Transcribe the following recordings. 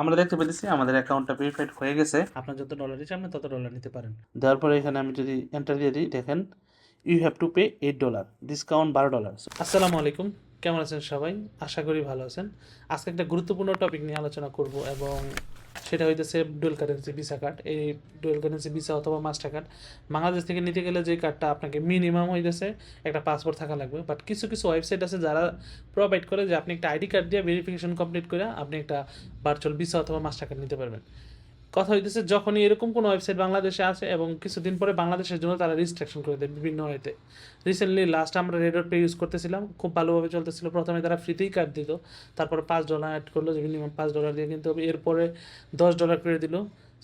আমরা দেখতে পেতেছি আমাদের অ্যাকাউন্টটা ভেরিফাইড হয়ে গেছে। আপনার যত ডলার দিচ্ছে আপনি তত ডলার নিতে পারেন। দেওয়ার পরে এখানে আমি যদি এন্টার দিয়ে দিই দেখেন you have to pay eight dollar discount বারো ডলার আসসালামু আলাইকুম কেমন আছেন সবাই? আশা করি ভালো আছেন। আজকে একটা গুরুত্বপূর্ণ টপিক নিয়ে আলোচনা করব এবং সেটা হইতেছে ডুয়েল কারেন্সি ভিসা কার্ড এই ডুয়েল কারেন্সি ভিসা অথবা মাস্টার কার্ড বাংলাদেশ থেকে নিতে গেলে যে কার্ডটা আপনাকে মিনিমাম হইতেছে একটা পাসপোর্ট থাকা লাগবে। বাট কিছু কিছু ওয়েবসাইট আছে যারা প্রোভাইড করে যে আপনি একটা আইডি কার্ড দিয়ে ভেরিফিকেশন কমপ্লিট করে আপনি একটা ভার্চুয়াল ভিসা অথবা মাস্টার কার্ড নিতে পারবেন। কথা হইতেছে যখনই এরকম কোনো ওয়েবসাইট বাংলাদেশে আসে এবং কিছুদিন পরে বাংলাদেশের জন্য তারা রিস্ট্রাকশন করে দেয় বিভিন্ন হয়েতে রিসেন্টলি লাস্ট আমরা রেডর পে ইউজ করতেছিলাম, খুব ভালোভাবে চলতেছিল। প্রথমে তারা ফ্রিতেই কার্ড দিত, তারপরে পাঁচ ডলার অ্যাড করল মিনিমাম পাঁচ ডলার দিয়ে কিন্তু এরপরে দশ ডলার করে দিল।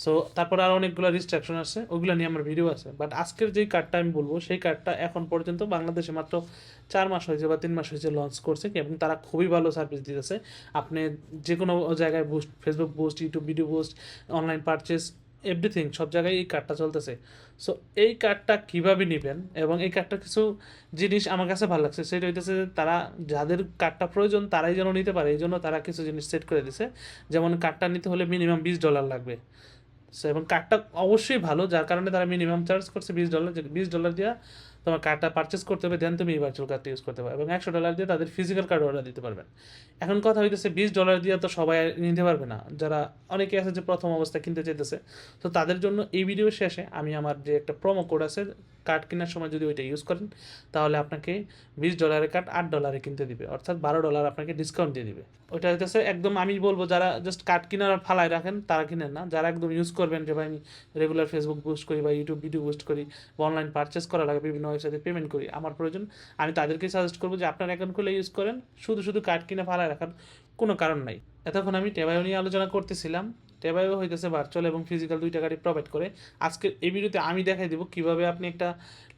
সো তারপরে আর অনেকগুলো রিস্ট্রাকশন আছে, ওগুলো নিয়ে আমার ভিডিও আছে। বাট আজকের যেই কার্ডটা আমি বলব, সেই কার্ডটা এখন পর্যন্ত বাংলাদেশে মাত্র চার মাস হয়েছে বা তিন মাস হয়েছে লঞ্চ করছে এবং তারা খুবই ভালো সার্ভিস দিতেছে। আপনি যে কোনো জায়গায় boost Facebook boost YouTube video boost online purchase everything সব জায়গায় এই কার্ডটা চলতেছে। সো এই কার্ডটা কীভাবে নেবেন এবং এই কার্ডটা কিছু জিনিস আমার কাছে ভালো লাগছে, সেটা হইতেছে তারা যাদের কার্ডটা প্রয়োজন, তারাই যেন নিতে পারে। এই জন্য তারা কিছু জিনিস সেট করে দিছে। যেমন কার্ডটা নিতে হলে মিনিমাম বিশ ডলার লাগবে। সো এবং কার্ডটা অবশ্যই ভালো, যার কারণে তারা মিনিমাম চার্জ করছে বিশ ডলার বিশ ডলার দিয়ে তোমার কার্ডটা পারচেস করতে হবে দেন তুমি এই ভার্চুয়াল কার্ডটা ইউজ করতে পারবে। এবং একশো ডলার দিয়ে তাদের ফিজিক্যাল কার্ড অর্ডার দিতে পারবেন। এখন কথা হইতেছে, বিশ ডলার দিয়ে তো সবাই নিতে পারবে না। যারা অনেকে আছে যে প্রথম অবস্থায় কিনতে চাইতেছে, তো তাদের জন্য এই ভিডিও শেষে আমি আমার যে একটা প্রোমো কোড আছে কার্ড কেনার সময় যদি ওইটা ইউজ করেন, তাহলে আপনাকে বিশ ডলারের কার্ড আট ডলারে কিনতে দিবে। অর্থাৎ বারো ডলার আপনাকে ডিসকাউন্ট দিয়ে দিবে। ওইটা হইতেছে একদম আমি বলব, যারা জাস্ট কার্ড কেনার ফালায় রাখেন, তারা কিনেন না। যারা একদম ইউজ করবেন যে, ভাই, আমি রেগুলার ফেসবুক বুস্ট করি বা ইউটিউব ভিডিও বুস্ট করি বা অনলাইন পারচেস করা লাগে বিভিন্ন ওয়েবসাইটে পেমেন্ট করি, আমার প্রয়োজন। আমি তাদেরকে সাজেস্ট করব যে আপনার অ্যাকাউন্ট খুলে ইউজ করেন, শুধু শুধু কার্ড কিনে ফালায় রাখার কোনো কারণ নাই। এতক্ষণ আমি টেবায়ো নিয়ে আলোচনা করতেছিলাম। টেবায়ো হইতেছে ভার্চুয়াল এবং ফিজিক্যাল দুইটা গাড়ি প্রোভাইড করে। আজকে এই ভিডিওতে আমি দেখাই দেবো কীভাবে আপনি একটা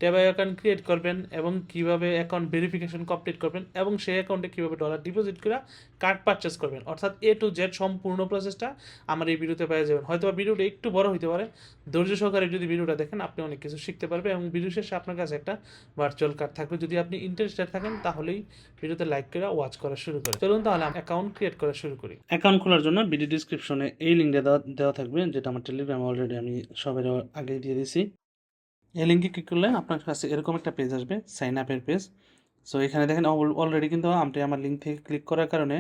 টেবায়ো অ্যাকাউন্ট ক্রিয়েট করবেন এবং কীভাবে অ্যাকাউন্ট ভেরিফিকেশন কমপ্লিট করবেন এবং সেই অ্যাকাউন্টে কীভাবে ডলার ডিপোজিট করে কার্ড পারচেস করবেন। অর্থাৎ এ টু জেড সম্পূর্ণ প্রসেসটা আমার এই ভিডিওতে পেয়ে যাবেন। হয়তো ভিডিওটা একটু বড় হতে পারে, ধৈর্য সহকারে যদি ভিডিওটা দেখেন আপনি অনেক কিছু শিখতে পারবেন এবং ভিডিও শেষে আপনার কাছে একটা ভার্চুয়াল কার্ড থাকবে। যদি আপনি ইন্টারেস্টেড থাকেন তাহলেই ভিডিওতে লাইক করে ওয়াচ করা শুরু করি চলুন তাহলে অ্যাকাউন্ট ক্রিয়েট করা শুরু করি। অ্যাকাউন্ট খোলার জন্য ভিডিও ডিসক্রিপশনে এই লিঙ্কটা দেওয়া দেওয়া থাকবে, যেটা আমার টেলিগ্রামে অলরেডি আমি সবাই আগে দিয়ে দিয়েছি এই লিঙ্কে ক্লিক করলে আপনার কাছে এরকম একটা পেজ আসবে সাইন আপের পেজ সো এখানে দেখেন অলরেডি কিন্তু আপনি আমার লিঙ্ক থেকে ক্লিক করার কারণে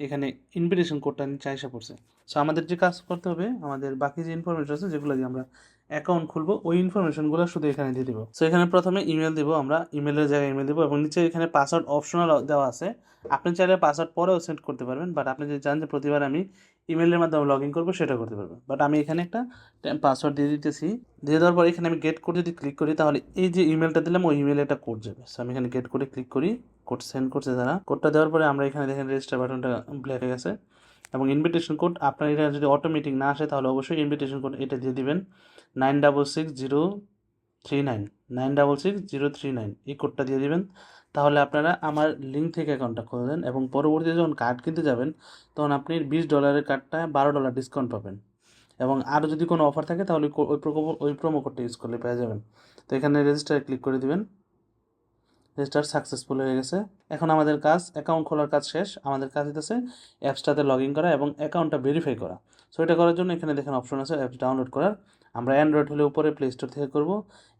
এখানে ইনভিটেশন কোডটা নিচে আসা পড়ছে। সো আমাদের যে কাজ করতে হবে, আমাদের বাকি যে ইনফরমেশন আছে, যেগুলো দিয়ে আমরা অ্যাকাউন্ট খুলবো, ওই ইনফরমেশনগুলো শুধু এখানে দিয়ে দিব। সো এখানে প্রথমে ইমেল দিব আমরা ইমেলের জায়গায় ইমেল দিব এবং নিচে এখানে পাসওয়ার্ড অপশনাল দেওয়া আছে। আপনি চাইলে পাসওয়ার্ড পরেও সেন্ড করতে পারবেন বাট আপনি যদি চান যে প্রতিবার আমি ইমেলের মাধ্যমে লগ ইন করব, সেটা করতে পারবেন বাট আমি এখানে একটা পাসওয়ার্ড দিয়ে দিতেছি। দিয়ে দেওয়ার পর এখানে আমি গেট কোড যদি ক্লিক করি, তাহলে এই যে ইমেলটা দিলাম, ওই ইমেলে একটা কোড যাবে। সো আমি এখানে গেট কোডে ক্লিক করি কোড সেন্ড করছে তারা কোডটা দেওয়ার পরে আমরা এখানে দেখেন রেজিস্টার বাটনটা ব্ল্যাক হয়ে গেছে। এবং ইনভিটেশন কোড আপনার এটা যদি অটোমেটিক না আসে, তাহলে অবশ্যই ইনভিটেশন কোড এটা দিয়ে দিবেন। Nine double six zero three nine nine double six zero three nine এই কোডটা দিয়ে দিবেন। তাহলে আপনারা আমার লিঙ্ক থেকে অ্যাকাউন্টটা দেন এবং পরবর্তীতে যখন কার্ড কিনতে যাবেন, তখন আপনি বিশ ডলারের কার্ডটা বারো ডলার ডিসকাউন্ট পাবেন। এবং আরও যদি কোনো অফার থাকে, তাহলে ওই প্রোমো ওই প্রোমো কোডটা ইউজ করলে পেয়ে যাবেন। তো এখানে রেজিস্টারে ক্লিক করে দিবেন। রেজিস্টার সাকসেসফুল হয়ে গেছে। এখন আমাদের কাজ অ্যাকাউন্ট খোলার কাজ শেষ। আমাদের কাজ হতেছে অ্যাপসটাতে লগ ইন করা এবং অ্যাকাউন্টটা ভেরিফাই করা। সো এটা করার জন্য এখানে দেখেন অপশন আছে অ্যাপস ডাউনলোড করার। আমরা অ্যান্ড্রয়েড হলে উপরে প্লে স্টোর থেকে করব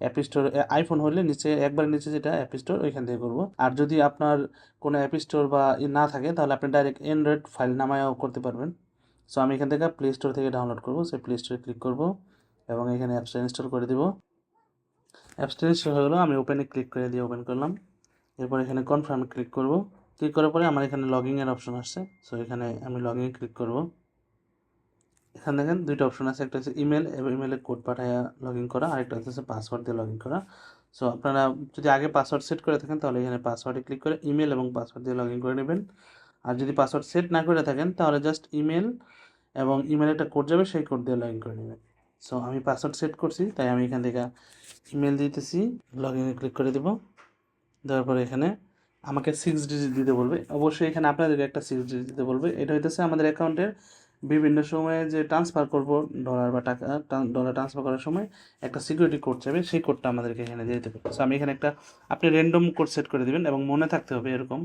অ্যাপ স্টোর আইফোন হলে নিচে, একবার নিচে যেটা অ্যাপ স্টোর ওইখান থেকে করব। আর যদি আপনার কোনো অ্যাপ স্টোর বা না থাকে, তাহলে আপনি ডাইরেক্ট অ্যান্ড্রয়েড ফাইল নামায়ও করতে পারবেন। সো আমি এখান থেকে প্লে স্টোর থেকে ডাউনলোড করব, সেই প্লে স্টোরে ক্লিক করব এবং এখানে অ্যাপসটা ইনস্টল করে দিব। অ্যাপসটা ইনস্টল হয়ে গেলো, আমি ওপেনে ক্লিক করে দিয়ে ওপেন করলাম। এরপর এখানে কনফার্মে ক্লিক করব। ক্লিক করার পরে আমার এখানে লগইন এর অপশন আসছে। সো এখানে আমি লগ ইন ক্লিক করব। এখানে দেখেন দুইটা অপশন আছে, একটা হচ্ছে ইমেল এবং ইমেলে কোড পাঠায় লগ ইন করা, আরেকটা হচ্ছে পাসওয়ার্ড দিয়ে লগ ইন করা। সো আপনারা যদি আগে পাসওয়ার্ড সেট করে থাকেন, তাহলে এখানে পাসওয়ার্ডে ক্লিক করে ইমেল এবং পাসওয়ার্ড দিয়ে লগ ইন করে নেবেন। আর যদি পাসওয়ার্ড সেট না করে থাকেন, তাহলে জাস্ট ইমেল এবং ইমেলে একটা কোড যাবে, সেই কোড দিয়ে লগ ইন করে নেবেন। সো আমি পাসওয়ার্ড সেট করছি, তাই আমি এখান থেকে ইমেল দিতেছি লগ ইনে ক্লিক করে দেবো। দেওয়ার পরে এখানে আমাকে সিক্স ডিজিট দিতে বলবে। অবশ্যই এখানে আপনাদেরকে একটা সিক্স ডিজিট দিতে বলবে। এটা হইতেছে আমাদের অ্যাকাউন্টের বিভিন্ন সময়ে যে ট্রান্সফার করব ডলার বা টাকা ডলার ট্রান্সফার করার সময় একটা সিকিউরিটি কোড চাবে সেই কোডটা আমাদেরকে এখানে দিয়ে দিতে হবে। সো আমি এখানে একটা, আপনি র্যান্ডম কোড সেট করে দিবেন এবং মনে থাকতে হবে এরকম।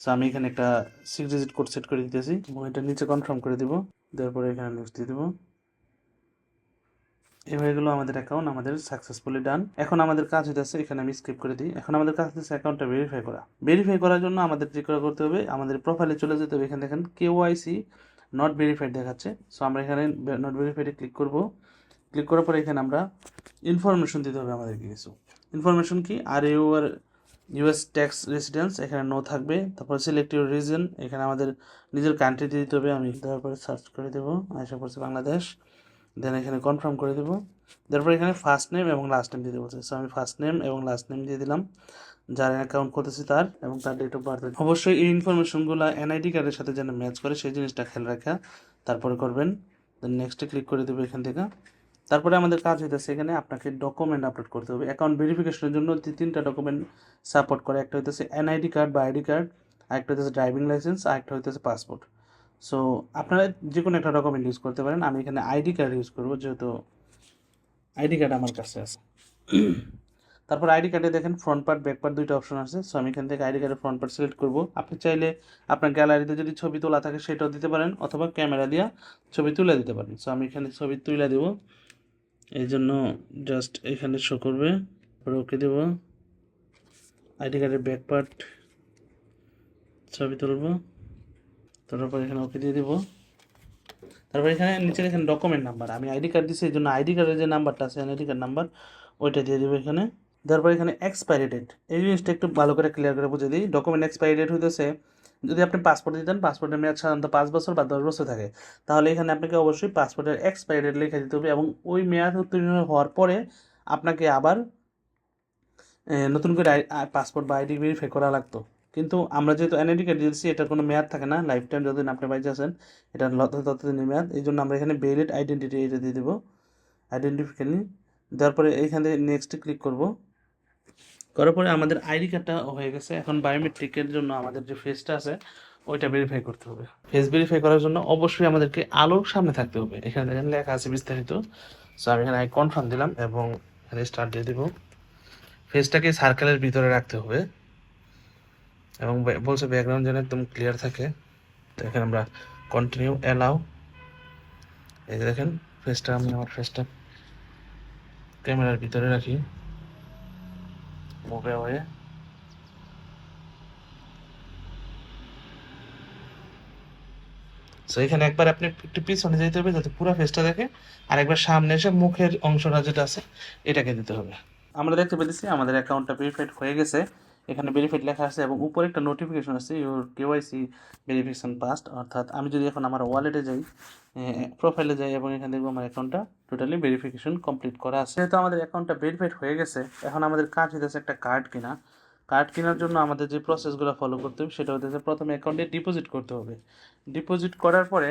সো আমি এখানে একটা সিক্স ডিজিট কোড সেট করে দিতেছি। এবং এটা নিচে কনফার্ম করে দিব। দেওয়ার পরে এখানে নেক্সট দিয়ে দেবো। হয়ে গেলো আমাদের অ্যাকাউন্ট আমাদের সাকসেসফুলি ডান এখন আমাদের কাজ হইতেছে, এখানে আমি স্কিপ করে দিই। এখন আমাদের কাজ হচ্ছে অ্যাকাউন্টটা ভেরিফাই করা। ভেরিফাই করার জন্য আমাদের যে করা করতে হবে, আমাদের প্রোফাইলে চলে যেতে হবে। এখানে দেখেন কেওয়াইসি নট ভেরিফাইড দেখাচ্ছে। সো আমরা এখানে নট ভেরিফাইডে ক্লিক করব। ক্লিক করার পরে এখানে আমরা ইনফরমেশন দিতে হবে আমাদেরকে কিছু। ইনফরমেশন কি? Are you are US tax residence এখানে নো থাকবে। তারপর সিলেক্ট ইউর রিজন এখানে আমাদের নিজের কান্ট্রি দিতে হবে। আমি দেওয়ার পরে সার্চ করে দেবো। আশা করছি বাংলাদেশ। দেন এখানে কনফার্ম করে দেবো। তারপর এখানে ফার্স্ট নেম এবং লাস্ট নেম দিতে বলছে সো আমি ফার্স্ট নেম এবং লাস্ট নেম দিয়ে দিলাম। যার অ্যাকাউন্ট করতেছি তার এবং তার ডেট অফ বার্থ অবশ্যই এই ইনফরমেশনগুলো এনআইডি কার্ডের সাথে যেন ম্যাচ করে, সেই জিনিসটা খেয়াল রাখা। তারপরে করবেন নেক্সটে ক্লিক করে দেবো এখান থেকে। তারপরে আমাদের কাজ হইতেছে এখানে আপনাকে ডকুমেন্ট আপলোড করতে হবে। অ্যাকাউন্ট ভেরিফিকেশনের জন্য তিন- তিনটা ডকুমেন্ট সাপোর্ট করে। একটা হইতেছে এনআইডি কার্ড বা আইডি কার্ড আরেকটা হইতেছে ড্রাইভিং লাইসেন্স আরেকটা হইতেছে পাসপোর্ট সো আপনারা যে কোনো একটা ডকুমেন্ট ইউজ করতে পারেন। আমি এখানে আইডি কার্ড ইউজ করব, যেহেতু আইডি কার্ড আমার কাছে আছে। তারপর আইডি কার্ডে দেখেন ফ্রন্ট পার্ট ব্যাক পার্ট দুইটা অপশন আছে। সো আমি এখান থেকে আইডি কার্ডের ফ্রন্ট পার্ট সিলেক্ট করব। আপনি চাইলে আপনার গ্যালারিতে যদি ছবি তোলা থাকে, সেটাও দিতে পারেন অথবা ক্যামেরা দিয়ে ছবি তুলে দিতে পারেন। সো আমি এখানে ছবি তুলে দেবো। এই জন্য জাস্ট এখানে শো করবে। ওকে দেবো। আইডি কার্ডের ব্যাক পার্ট ছবি তুলবো। তারপর এখানে ওকে দিয়ে দেবো। তারপর এখানে নিচে এখানে ডকুমেন্ট নাম্বার আমি আইডি কার্ড দিচ্ছি এই জন্য আইডি কার্ডের যে নাম্বারটা আছে আইডি কার্ড নাম্বার ওইটা দিয়ে দেবো এখানে। তারপর এখানে এক্সপায়ারি ডেট এই জিনিসটা একটু ভালো করে ক্লিয়ার করে বুঝে দিই। ডকুমেন্ট এক্সপায়ারি ডেট হইতেছে, যদি আপনি পাসপোর্ট দিতেন পাসপোর্টের মেয়াদ সাধারণত পাঁচ বছর বা দশ বছর থাকে। তাহলে এখানে আপনাকে অবশ্যই পাসপোর্টের এক্সপায়ারি ডেট লিখে দিতে হবে এবং ওই মেয়াদ উত্তীর্ণ হওয়ার পরে আপনাকে আবার নতুন করে পাসপোর্ট বা আইডি ভেরিফাই করা লাগতো। কিন্তু আমরা যেহেতু এনআইডি কার্ড দিয়েছি, এটার কোনো মেয়াদ থাকে না। লাইফ টাইম যতদিন আপনি বাইজে আছেন, এটা ততদিনের মেয়াদ। এই জন্য আমরা এখানে ভ্যালিড আইডেন্টিটি এটা দিয়ে দেবো। আইডেন্টিফিকেশন দেওয়ার পরে এইখান থেকে নেক্সটে ক্লিক করব। করার পরে আমাদের আইডি কার্ডটা হয়ে গেছে। এখন বায়োমেট্রিকের জন্য আমাদের যে ফেসটা আছে, ওইটা ভেরিফাই করতে হবে। ফেস ভেরিফাই করার জন্য অবশ্যই আমাদেরকে আলোর সামনে থাকতে হবে। এখানে দেখেন লেখা আছে বিস্তারিত। সো আমি এখানে কনফার্ম দিলাম এবং এখানে স্টার্ট দিয়ে দেবো। ফেসটাকে সার্কেলের ভিতরে রাখতে হবে। এবং বলছে ব্যাকগ্রাউন্ড যেন একদম ক্লিয়ার থাকে। তো এখানে আমরা কন্টিনিউ অ্যালাউ এই যে দেখেন ফেসটা আমি আমার ফেসটা ক্যামেরার ভিতরে রাখি। হয়ে সো এখানে একবার আপনি একটু পিছনে যেতে হবে যাতে পুরো ফেসটা দেখে আর একবার সামনে এসে মুখের অংশটা যেটা আছে এটাকে দিতে হবে। আমরা দেখতে পেতেছি আমাদের অ্যাকাউন্টটা ভেরিফাইড হয়ে গেছে। এখানে ভেরিফাইড লেখা আছে এবং উপরে একটা নোটিফিকেশন আছে ইউর কেওয়াইসি ভেরিফিকেশন পাস্ট অর্থাৎ আমি যদি এখন আমার ওয়ালেটে যাই প্রোফাইলে যাই এবং এখানে দেখব আমার অ্যাকাউন্টটা টোটালি ভেরিফিকেশন কমপ্লিট করা আছে। যেহেতু আমাদের অ্যাকাউন্টটা ভেরিফাইড হয়ে গেছে, এখন আমাদের কাজ হইতেছে একটা কার্ড কেনা। কার্ড কেনার জন্য আমাদের যে প্রসেসগুলো ফলো করতে হবে, সেটা হচ্ছে প্রথমে অ্যাকাউন্টে ডিপোজিট করতে হবে। ডিপোজিট করার পরে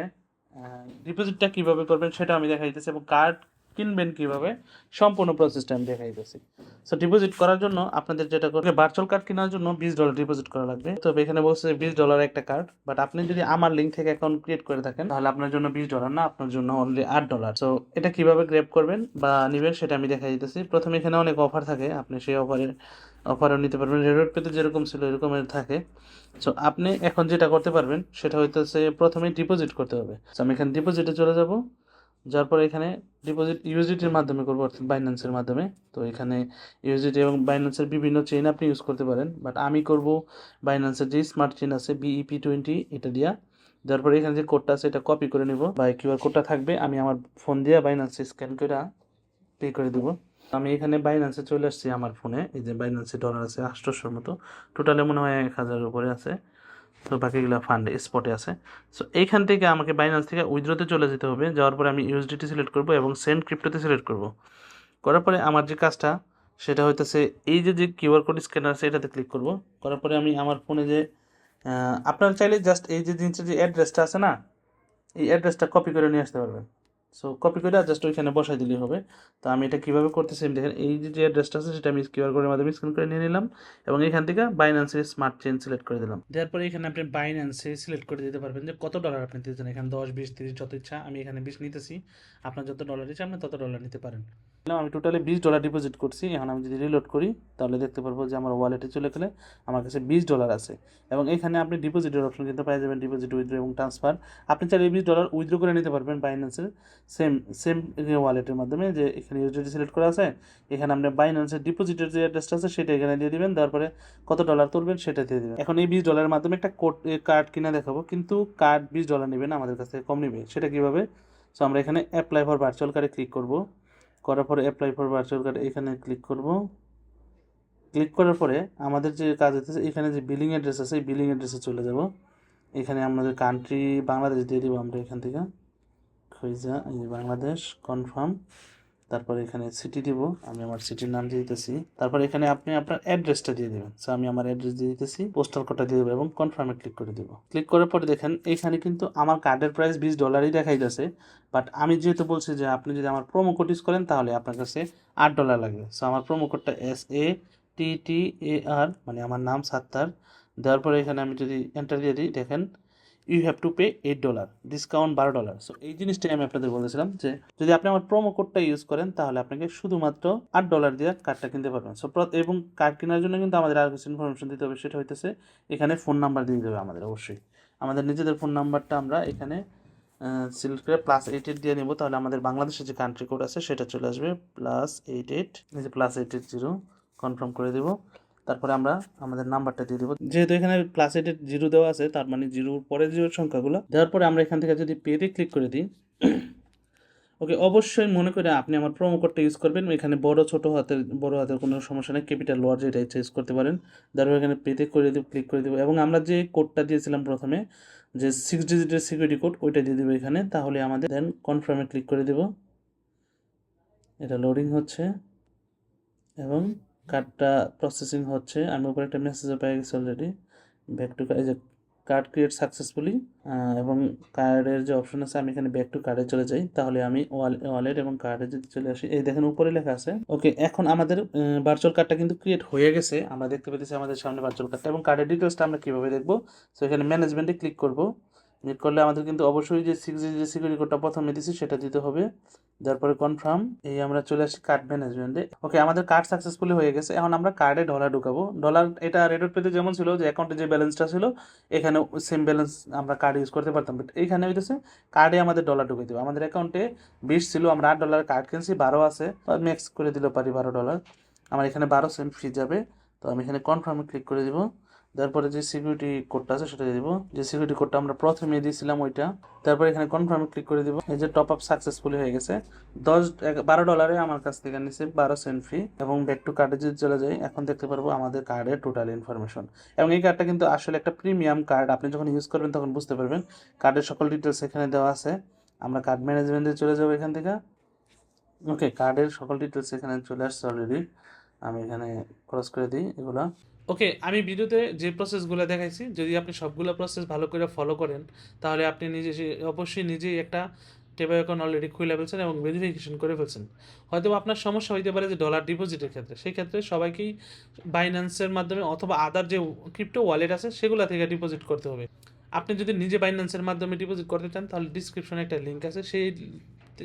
ডিপোজিটটা কীভাবে করবেন সেটা আমি দেখা দিতেছি এবং কার্ড কিনবেন কীভাবে? সম্পূর্ণ প্রসেসটা আমি দেখাইতেছি সো ডিপোজিট করার জন্য আপনাদের যেটা করবে ভার্চুয়াল কার্ড কেনার জন্য বিশ ডলার ডিপোজিট করা লাগবে। তবে এখানে বলছে বিশ ডলার একটা কার্ড বাট আপনি যদি আমার লিঙ্ক থেকে অ্যাকাউন্ট ক্রিয়েট করে থাকেন, তাহলে আপনার জন্য বিশ ডলার না, আপনার জন্য অনলি আট ডলার সো এটা কীভাবে গ্রেপ করবেন বা নেবেন সেটা আমি দেখাই দিতেছি। প্রথমে এখানে অনেক অফার থাকে, আপনি সেই অফারে অফারও নিতে পারবেন। রেড পেতে যেরকম ছিল, এরকমের থাকে। সো আপনি এখন যেটা করতে পারবেন, সেটা হইতেছে প্রথমে ডিপোজিট করতে হবে। সো আমি এখানে ডিপোজিটে চলে যাব। যার পরে এখানে ডিপোজিট ইউজিটির মাধ্যমে করব, অর্থাৎ বাইন্যান্সের মাধ্যমে। তো এখানে ইউজিটি এবং বাইন্যান্সের বিভিন্ন চেইন আপনি ইউজ করতে পারেন। বাট আমি করব বাইন্যান্সের যে স্মার্ট চেইন আছে বিইপি টোয়েন্টি এটা দিয়া। যার পরে এখানে যে কোডটা আছে, এটা কপি করে নিব। বা কিউআর কোডটা থাকবে, আমি আমার ফোন দিয়ে বাইন্যান্সে স্ক্যান করে পে করে দেবো। আমি এখানে বাইন্যান্সে চলে আসছি আমার ফোনে এই যে বাইন্যান্সে ডলার আছে আটশোশোর মতো। টোটালে মনে হয় এক হাজারের উপরে আছে। তো বাকিগুলো ফান্ডে স্পটে আছে। সো এইখান থেকে আমাকে বাইন্যান্স থেকে উইথড্রোতে চলে যেতে হবে। যাওয়ার পরে আমি ইউএসডিটি সিলেক্ট করব এবং সেন্ড ক্রিপ্টোতে সিলেক্ট করব। করার পরে আমার যে কাজটা, সেটা হইতেছে এই যে যে কিউআর কোড স্ক্যানার আছে, এটাতে ক্লিক করব। করার পরে আমি আমার ফোনে যে আপনার চাইলে জাস্ট এই যে জিনিসের যে অ্যাড্রেসটা আছে না, এই অ্যাড্রেসটা কপি করে নিয়ে আসতে পারবেন। সো কপি করে জাস্ট ওইখানে বসাই দিলেই হবে। তো আমি এটা কীভাবে করতেছি আমি দেখেন, এই যে অ্যাড্রেসটা আছে সেটা আমি কিউআর কোডের মাধ্যমে স্ক্যান করে নিয়ে নিলাম এবং এখান থেকে বাইন্যান্সের স্মার্ট চেন সিলেক্ট করে দিলাম। দেওয়ার পরে এখানে আপনি বাইন্যান্সে সিলেক্ট করে দিতে পারবেন যে কত ডলার আপনি দিতে চান এখানে দশ, বিশ, তিরিশ যত ইচ্ছা আমি এখানে বিশ নিতেছি। আপনার যত ডলার ইচ্ছা আপনি তত ডলার নিতে পারেন। আমি টোটালি বিশ ডলার ডিপোজিট করছি, এখন আমি যদি রিলোড করি, তাহলে দেখতে পারব যে আমার ওয়ালেটে চলে গেলে আমার কাছে বিশ ডলার আছে। এবং এখানে আপনি ডিপোজিটের অপশন কিন্তু পেয়ে যাবেন ডিপোজিট উইথড্র এবং ট্রান্সফার আপনি চাইলে বিশ ডলার উইথড্র করে নিতে পারবেন বাইন্যান্সের সেম সেম ওয়ালেটের মাধ্যমে যে এখানে ইউজিডি সিলেক্ট করা আছে, এখানে আপনি বাইন্যান্সের ডিপোজিটের যে অ্যাড্রেসটা আছে, সেটা এখানে দিয়ে দিবেন তারপরে কত ডলার তুলবেন, সেটা দিয়ে দেবেন। এখন এই বিশ ডলারের মাধ্যমে একটা কোড কার্ড কিনে দেখাবো, কিন্তু কার্ড বিশ ডলার নেবে না, আমাদের কাছ থেকে কম নেবে। সেটা কীভাবে? সো আমরা এখানে অ্যাপ্লাই ফর ভার্চুয়াল কার্ডে ক্লিক করব। করার পরে অ্যাপ্লাই ফর ভার্চুয়াল কার্ড এখানে ক্লিক করব। ক্লিক করার পরে আমাদের যে কাজ হতেছে এখানে যে বিলিং অ্যাড্রেস আছে, এই বিলিং অ্যাড্রেসে চলে যাব। এখানে আমাদের কান্ট্রি বাংলাদেশ দিয়ে দিব আমরা এখান থেকে। খুঁজা, এই বাংলাদেশ কনফার্ম তারপরে এখানে সিটি দিব, আমি আমার সিটির নাম দিয়ে দিতেছি। তারপর এখানে আপনি আপনার অ্যাড্রেসটা দিয়ে দেবেন। সো আমি আমার অ্যাড্রেস দিয়ে দিতেছি পোস্টাল কোডটা দিয়ে দেবো এবং কনফার্মে ক্লিক করে দেবো। ক্লিক করার পরে দেখেন, এখানে কিন্তু আমার কার্ডের প্রাইস বিশ ডলারই দেখাই দেখাইতেছে বাট আমি যেহেতু বলছি যে আপনি যদি আমার প্রোমো কোড ইউজ করেন, তাহলে আপনার কাছে আট ডলার লাগবে। সো আমার প্রোমো কোডটা এস এ টি টি এ আর মানে আমার নাম সাত্তার। দেওয়ার পরে এখানে আমি যদি এন্টার দিয়ে দিই, দেখেন you have to pay eight dollar discount বারো ডলার সো এই জিনিসটাই আমি আপনাদের বলেছিলাম যে, যদি আপনি আমার প্রোমো কোডটা ইউজ করেন, তাহলে আপনাকে শুধুমাত্র আট ডলার দিয়ে কার্ডটা কিনতে পারবেন। সো এবং কার্ড কেনার জন্য কিন্তু আমাদের আর কিছু ইনফরমেশন দিতে হবে, সেটা হইতেছে এখানে ফোন নাম্বার দিয়ে দেবে আমাদের, অবশ্যই। আমাদের নিজেদের ফোন নাম্বারটা আমরা এখানে সিলেক্ট করে প্লাস এইট এইট দিয়ে নেব, তাহলে আমাদের বাংলাদেশের যে কান্ট্রি কোড আছে, সেটা চলে আসবে প্লাস এইট এইট এই plus eight eight zero confirm করে দেবো। তারপরে আমরা আমাদের নাম্বারটা দিয়ে দেবো। যেহেতু এখানে প্লাস এইটের জিরো দেওয়া আছে, তার মানে জিরোর পরে জিরোর সংখ্যাগুলো। দেওয়ার পরে আমরা এখান থেকে যদি পেতে ক্লিক করে দিই, ওকে, অবশ্যই মনে করে আপনি আমার প্রোমো কোডটা ইউজ করবেন। এখানে বড়, ছোট হাতের, বড় হাতের কোনো সমস্যা নেই ক্যাপিটাল লোয়ার যেটা ইচ্ছা ইউজ করতে পারেন। তারপর এখানে পেতে করে দেবো ক্লিক করে দেবো। এবং আমরা যে কোডটা দিয়েছিলাম প্রথমে, যে সিক্স ডিজিটের সিকিউরিটি কোড ওইটা দিয়ে দেবো এখানে। তাহলে আমাদের দেন কনফার্মে ক্লিক করে দেবো। এটা লোডিং হচ্ছে। এবং কার্ডটা প্রসেসিং হচ্ছে, আমি উপরে একটা মেসেজও পেয়ে গেছি অলরেডি ব্যাক টু এই যে কার্ড ক্রিয়েট সাকসেসফুলি এবং কার্ডের যে অপশন আছে, আমি এখানে ব্যাক টু কার্ডে চলে যাই, তাহলে আমি ওয়ালেট এবং কার্ডে যদি চলে আসি, এই দেখেন উপরে লেখা আছে ওকে এখন আমাদের ভার্চুয়াল কার্ডটা কিন্তু ক্রিয়েট হয়ে গেছে, আমরা দেখতে পেতেছি আমাদের সামনে ভার্চুয়াল কার্ডটা এবং কার্ডের ডিটেলসটা আমরা কীভাবে দেখব সো এখানে ম্যানেজমেন্টে ক্লিক করব করলে আমাদের কিন্তু অবশ্যই যে সিক্স যে সিকিউরিটি কোডটা প্রথমে দিছি সেটা দিতে হবে। তারপরে কনফার্ম এই আমরা চলে আসি কার্ড ম্যানেজমেন্টে ওকে আমাদের কার্ড সাকসেসফুলি হয়ে গেছে। এখন আমরা কার্ডে ডলার ঢুকাবো। ডলার এটা রেডট পেতে যেমন ছিল, যে অ্যাকাউন্টে যে ব্যালেন্সটা ছিল, এখানে সেম ব্যালেন্স আমরা কার্ড ইউজ করতে পারতাম। বাট এইখানে হইতেছে কার্ডে আমাদের ডলার ঢুকে দেবো। আমাদের অ্যাকাউন্টে বিশ ছিল, আমরা আট ডলার কার্ড কিনছি, বারো আছে। ম্যাক্স করে দিলে পারি বারো ডলার আমার এখানে বারো সেন্ট ফি যাবে। তো আমি এখানে কনফার্মে ক্লিক করে দিব। তারপরে যে সিকিউরিটি কোডটা আছে সেটা দিব। যে সিকিউরিটি কোডটা আমরা প্রথমে দিয়েছিলাম ওইটা। তারপরে এখানে কনফার্মে ক্লিক করে দিব। এই যে টপ আপ সাকসেসফুলি হয়ে গেছে। দশ বারো ডলারে আমার কাছ থেকে নিচ্ছে বারো সেন্ট ফি এবং ব্যাক টু কার্ডে যদি চলে যাই, এখন দেখতে পারব আমাদের কার্ডের টোটাল ইনফরমেশন এবং এই কার্ডটা কিন্তু আসলে একটা প্রিমিয়াম কার্ড আপনি যখন ইউজ করবেন তখন বুঝতে পারবেন। কার্ডের সকল ডিটেলস এখানে দেওয়া আছে। আমরা কার্ড ম্যানেজমেন্টে চলে যাব এখান থেকে। ওকে কার্ডের সকল ডিটেলস এখানে চলে আসছে অলরেডি আমি এখানে ক্রস করে দিই এগুলো। ওকে আমি ভিডিওতে যে প্রসেসগুলো দেখাইছি, যদি আপনি সবগুলো প্রসেস ভালো করে ফলো করেন, তাহলে আপনি নিজে অবশ্যই নিজেই একটা টেবা অ্যাকাউন্ট অলরেডি খুলে ফেলছেন এবং ভেরিফিকেশন করে ফেলছেন। হয়তো আপনার সমস্যা হইতে পারে যে ডলার ডিপোজিটের ক্ষেত্রে, সেই ক্ষেত্রে সবাইকেই বাইন্যান্সের মাধ্যমে অথবা আদার যে ক্রিপ্টো ওয়ালেট আছে, সেগুলো থেকে ডিপোজিট করতে হবে। আপনি যদি নিজে বাইন্যান্সের মাধ্যমে ডিপোজিট করতে চান, তাহলে ডিসক্রিপশনে একটা লিঙ্ক আছে, সেই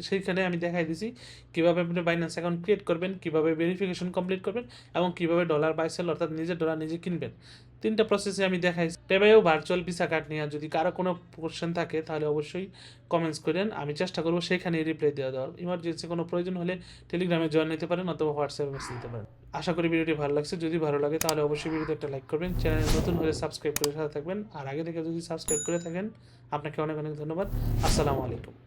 সেইখানে আমি দেখাই দিছি কীভাবে আপনি বাইন্যান্স অ্যাকাউন্ট ক্রিয়েট করবেন, কীভাবে ভেরিফিকেশন কমপ্লিট করবেন এবং কীভাবে ডলার বাই সেল অর্থাৎ নিজের ডলার নিজে কিনবেন। তিনটা প্রসেসে আমি দেখাই। টেবাইও ভার্চুয়াল ভিসা কার্ড নিয়ে যদি কারও কোনো কোশ্চেন থাকে তাহলে অবশ্যই কমেন্টস করেন। আমি চেষ্টা করব সেখানেই রিপ্লাই দেওয়া দেওয়ার। ইমার্জেন্সি কোনো প্রয়োজন হলে টেলিগ্রামে জয়েন নিতে পারেন অথবা হোয়াটসঅ্যাপে মেসেজ দিতে পারেন। আশা করি ভিডিওটি ভালো লাগছে। যদি ভালো লাগে তাহলে অবশ্যই ভিডিওতে একটা লাইক করবেন। চ্যানেলে নতুন হলে সাবস্ক্রাইব করে সাথে থাকবেন। আর আগে থেকে যদি সাবস্ক্রাইব করে থাকেন, আপনাকে অনেক অনেক ধন্যবাদ। আসসালামু আলাইকুম।